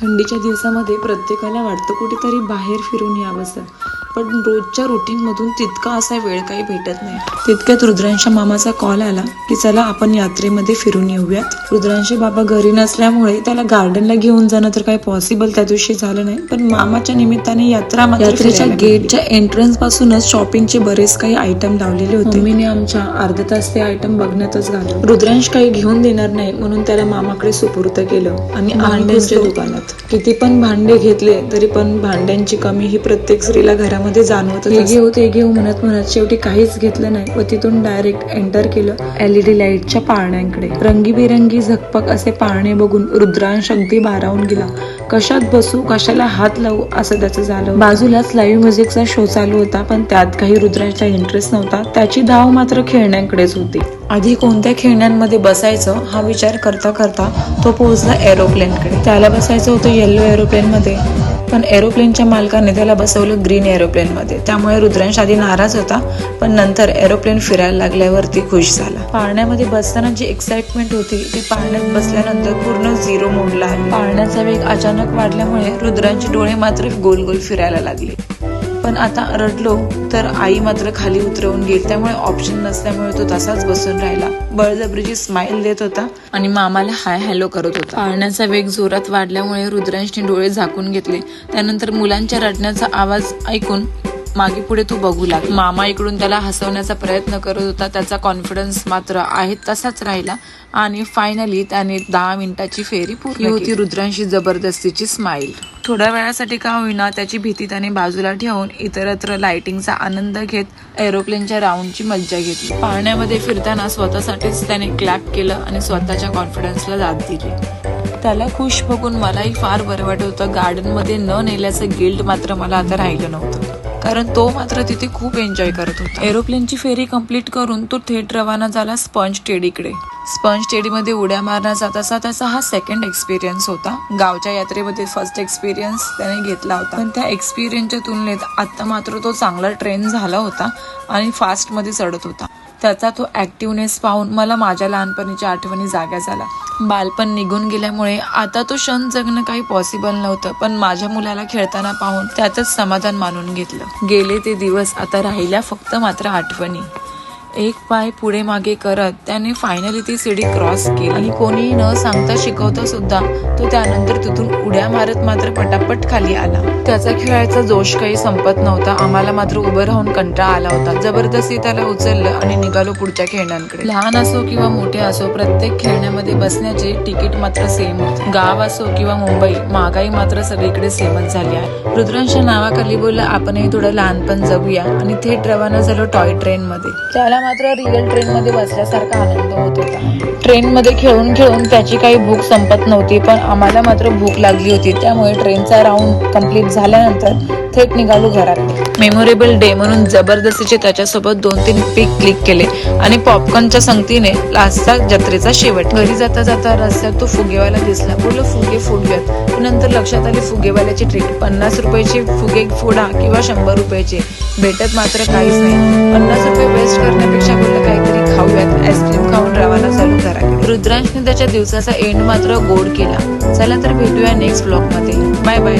थंडीच्या दिवसामध्ये प्रत्येकाला वाटतं कुठेतरी बाहेर फिरून यावंसं. पण रोजच्या रुटीनमधून तितका असा वेळ काही भेटत नाही. तितक्यात रुद्रांच्या मामाचा कॉल आला की चला आपण यात्रेमध्ये फिरून येऊयात. रुद्रांचे बाबा घरी नसल्यामुळे त्याला गार्डनला घेऊन जाणं तर काही पॉसिबल त्या दिवशी झालं नाही. पण मामाच्या निमित्ताने यात्रा यात्रेच्या गेटच्या एंट्रन्स पासूनच शॉपिंगचे बरेच काही आयटम लावलेले होते. मम्मीने आमच्या अर्धा तास ते आयटम बघण्यातच घालवलं. रुद्रांश काही घेऊन देणार नाही म्हणून त्याला मामाकडे सुपूर्त केलं. आणि भांड्यांच्या दुकानात. किती पण भांडे घेतले तरी पण भांड्यांची कमी ही प्रत्येक स्त्रीला घरामध्ये जाणवत हे घेऊ ते घेऊ म्हणत म्हणत शेवटी काहीच घेतलं नाही. व तिथून डायरेक्ट एंटर केलं एलईडी लाईटच्या पाळण्यांकडे. रंगीबेरंगी झकपक असे पाळणे बघून रुद्रांश अगदी भारावून गेला. कशात बसू कशाला हात लावू असं त्याचं झालं बाजूलाच लाईव्ह म्युझिकचा शो चालू होता पण त्यात काही रुद्रांचा इंटरेस्ट नव्हता. त्याची धाव मात्र खेळण्यांकडेच होती. आधी कोणत्या खेळण्यांमध्ये बसायचं हा विचार करता करता तो पोहोचला एरोप्लेनकडे त्याला बसायचं होतं येल्लो एरोप्लेनमध्ये पण एरोप्लेनच्या मालकाने त्याला बसवलं ग्रीन एरोप्लेनमध्ये. त्यामुळे रुद्रांश आधी नाराज होता पण नंतर एरोप्लेन फिरायला लागल्यावरती खुश झाला. पाळण्यामध्ये बसताना जी एक्साइटमेंट होती ती पाळण्यात बसल्यानंतर पूर्ण झिरो मोडला पाळण्याचा वेग अचानक वाढल्यामुळे रुद्रांचे डोळे मात्र गोल गोल फिरायला लागले. पण आता रडलो तर आई मात्र खाली उतरवून गेली. त्यामुळे ऑप्शन नसल्यामुळे तो तसाच बसून राहिला. बळजबरीची स्माइल देत होता आणि मामाला हाय हॅलो करत होता. पाळण्याचा वेग जोरात वाढल्यामुळे रुद्रांशने डोळे झाकून घेतले. त्यानंतर मुलांच्या रडण्याचा आवाज ऐकून मागे पुढे तू बघू लाग. मामा इकडून त्याला हसवण्याचा प्रयत्न करत होता. त्याचा कॉन्फिडन्स मात्र आहे तसाच राहिला. आणि फायनली त्याने दहा मिनिटाची फेरी पूर्ण होती रुद्रांशी जबरदस्तीची स्माईल थोड्या वेळासाठी का होईना त्याची भीती त्याने बाजूला ठेवून इतरत्र लाइटिंगचा आनंद घेत एरोप्लेनच्या राऊंडची मज्जा घेतली. पाळण्यामध्ये फिरताना स्वतःसाठीच त्याने क्लॅप केलं आणि स्वतःच्या कॉन्फिडन्सला दाद दिली. त्याला खुश बघून मलाही फार बरं वाटत होतं. गार्डनमध्ये न नेल्याचं गिल्ट मात्र मला आता राहिलं नव्हतं. कारण तो मात्र तिथे खूप एन्जॉय करत होता. एरोप्लेनची फेरी कंप्लीट करून तो थेट रवाना झाला स्पंज टेडीकडे. स्पंज टेडीमध्ये उड्या मारण्याचा असा त्याचा हा सेकंड एक्सपिरियन्स होता. गावच्या यात्रेमध्ये फर्स्ट एक्सपिरियन्स त्याने घेतला होता. पण त्या एक्सपिरियन्सच्या तुलनेत आत्ता मात्र तो चांगला ट्रेन झाला होता आणि फास्टमध्ये चढत होता. त्याचा तो ॲक्टिव्हनेस पाहून मला माझ्या लहानपणीच्या आठवणी जाग्या झाला बालपण निघून गेल्यामुळे आता तो क्षण जगणं काही पॉसिबल नव्हतं पण माझ्या मुलाला खेळताना पाहून त्यातच समाधान मानून घेतलं. गेले ते दिवस आता राहिल्या फक्त मात्र आठवणी. एक पाय पुढे मागे करत त्याने फायनली ती सीडी क्रॉस केली. आणि कोणी न सांगता शिकवता सुद्धा तो त्यानंतर तिथून उड्या मारत मात्र पटापट खाली आला. त्याचा खेळायचा जोश काही संपत नव्हता आम्हाला मात्र उभं राहून कंटाळा आला होता. जबरदस्ती त्याला उचललं आणि निघालो पुढच्या खेळण्यांकडे. लहान असो किंवा मोठे असो प्रत्येक खेळण्यामध्ये बसण्याचे तिकीट मात्र सेम होते. गाव असो किंवा मुंबई महागाई मात्र सगळीकडे सेमच झाली आहे. रुद्रांच्या नावाखाली बोललं आपणही थोडं लहानपण जगूया. आणि थेट रवाना झालो टॉय ट्रेन मध्ये. त्याला मात्र रिअल ट्रेनमध्ये बसल्यासारखा आनंद होत होता. ट्रेनमध्ये खेळून खेळून त्याची काही भूक संपत नव्हती पण आम्हाला मात्र भूक लागली होती. त्यामुळे ट्रेनचा राऊंड कंप्लीट झाल्यानंतर थेट निघालो घरात मेमोरेबल डे म्हणून जबरदस्तीचे त्याच्यासोबत दोन तीन पिक क्लिक केले आणि पॉपकॉर्नच्या संगतीने लास्टचा जत्रेचा शेवट. घरी जाता जाता रस्त्यात तो फुगेवाला दिसला. बोललो फुगे फुगूयात नंतर लक्षात आली फुगेवाल्याची ट्रीट पन्नास रुपयाचे फुगे फोडा किंवा शंभर रुपयाचे. भेटत मात्र काहीच नाही. पन्नास रुपये वेस्ट त्यापेक्षा बोललं काहीतरी खाऊयात. आईस्क्रीम खाऊन रवाना झालो घराकडे रुद्रांशने त्याच्या दिवसाचा एंड मात्र गोड केला. चला तर भेटूया नेक्स्ट ब्लॉगमध्ये. Bye bye